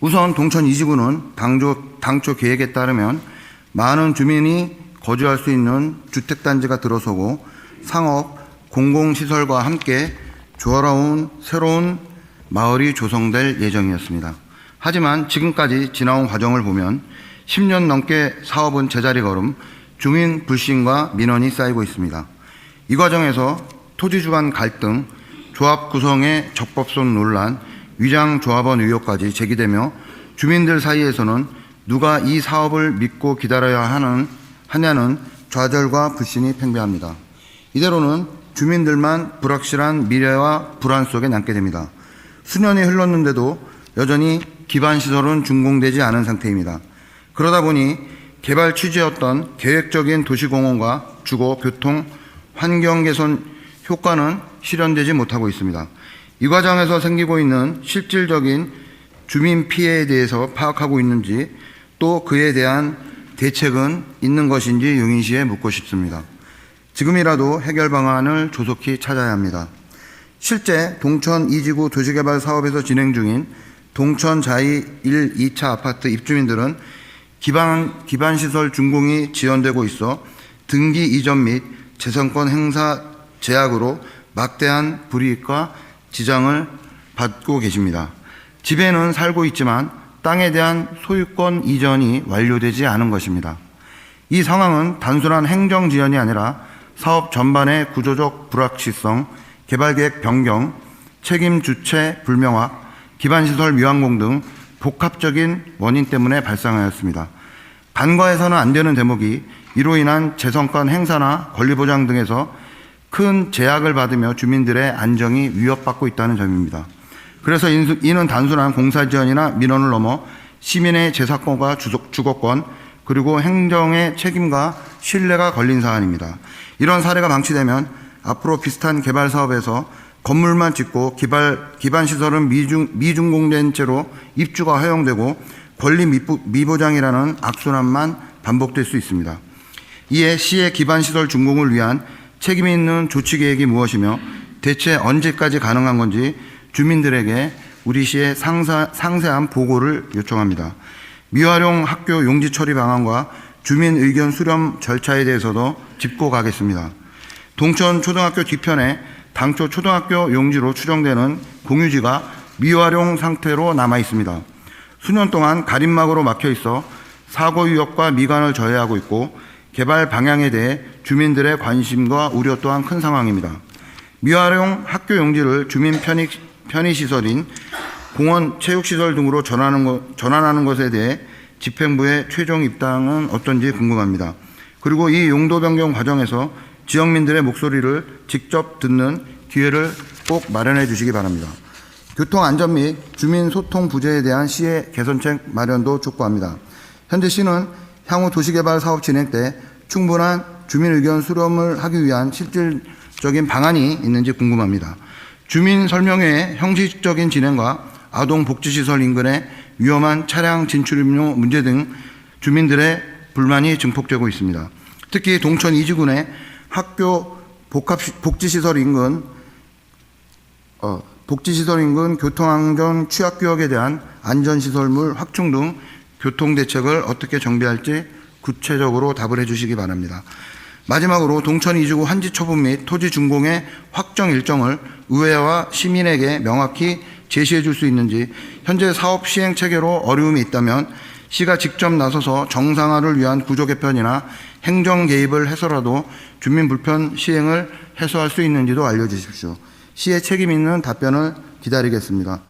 우선 동천 이지구는 당초, 당초 계획에 따르면 많은 주민이 거주할 수 있는 주택단지가 들어서고 상업, 공공시설과 함께 조화로운 새로운 마을이 조성될 예정이었습니다. 하지만 지금까지 지나온 과정을 보면 10년 넘게 사업은 제자리 걸음 주민 불신과 민원이 쌓이고 있습니다. 이 과정에서 토지 주 간 갈등, 조합 구성의 적법성 논란, 위장 조합원 의혹까지 제기되며 주민들 사이에서는 누가 이 사업을 믿고 기다려야 하는 하냐는 좌절과 불신이 팽배합니다. 이대로는 주민들만 불확실한 미래와 불안 속에 남게 됩니다. 수년이 흘렀는데도 여전히 기반 시설은 준공되지 않은 상태입니다. 그러다 보니 개발 취지였던 계획적인 도시공원과 주거, 교통, 환경 개선 효과는 실현되지 못하고 있습니다. 이 과정에서 생기고 있는 실질적인 주민 피해에 대해서 파악하고 있는지 또 그에 대한 대책은 있는 것인지 용인시에 묻고 싶습니다. 지금이라도 해결 방안을 조속히 찾아야 합니다. 실제 동천 2지구 도시개발 사업에서 진행 중인 동천 자이 1, 2차 아파트 입주민들은 기반, 기반시설 준공이 지연되고 있어 등기 이전 및 재산권 행사 제약으로 막대한 불이익과 지장을 받고 계십니다. 집에는 살고 있지만 땅에 대한 소유권 이전이 완료되지 않은 것입니다. 이 상황은 단순한 행정 지연이 아니라 사업 전반의 구조적 불확실성, 개발 계획 변경, 책임 주체 불명확, 기반 시설 미완공 등 복합적인 원인 때문에 발생하였습니다. 간과해서는 안 되는 대목이 이로 인한 재성권 행사나 권리 보장 등에서 큰 제약을 받으며 주민들의 안정이 위협받고 있다는 점입니다. 그래서 이는 단순한 공사 지연이나 민원을 넘어 시민의 재산권과 주거권 그리고 행정의 책임과 신뢰가 걸린 사안입니다. 이런 사례가 방치되면 앞으로 비슷한 개발 사업에서 건물만 짓고 기발, 기반 시설은 미중, 미준공된 채로 입주가 허용되고 권리 미보장이라는 악순환만 반복될 수 있습니다. 이에 시의 기반 시설 준공을 위한 책임 있는 조치 계획이 무엇이며 대체 언제까지 가능한 건지 주민들에게 우리 시의 상사, 상세한 보고를 요청합니다. 미활용 학교 용지 처리 방안과 주민 의견 수렴 절차에 대해서도 짚고 가겠습니다. 동천 초등학교 뒤편에 당초 초등학교 용지로 추정되는 공유지가 미활용 상태로 남아 있습니다. 수년 동안 가림막으로 막혀 있어 사고 위협과 미관을 저해하고 있고 개발 방향에 대해 주민들의 관심과 우려 또한 큰 상황입니다. 미활용 학교 용지를 주민 편의, 편의시설인 공원, 체육시설 등으로 전환하는, 것, 전환하는 것에 대해 집행부의 최종 입장은 어떤지 궁금합니다. 그리고 이 용도 변경 과정에서 지역민들의 목소리를 직접 듣는 기회를 꼭 마련해 주시기 바랍니다. 교통 안전 및 주민 소통 부재에 대한 시의 개선책 마련도 촉구합니다. 현재 시는 향후 도시개발 사업 진행 때 충분한 주민 의견 수렴을 하기 위한 실질적인 방안이 있는지 궁금합니다. 주민 설명회의 형식적인 진행과 아동 복지시설 인근의 위험한 차량 진출입로 문제 등 주민들의 불만이 증폭되고 있습니다. 특히 동천 이지군의 학교 복합 복지시설 인근 어, 복지시설 인근 교통안전 취약구역에 대한 안전시설물 확충 등 교통 대책을 어떻게 정비할지 구체적으로 답을 해주시기 바랍니다. 마지막으로 동천 이주구 한지 처분 및 토지 준공의 확정 일정을 의회와 시민에게 명확히 제시해 줄 수 있는지 현재 사업 시행 체계로 어려움이 있다면 시가 직접 나서서 정상화를 위한 구조 개편이나 행정 개입을 해서라도 주민 불편 시행을 해소할 수 있는지도 알려주십시오. 시의 책임 있는 답변을 기다리겠습니다.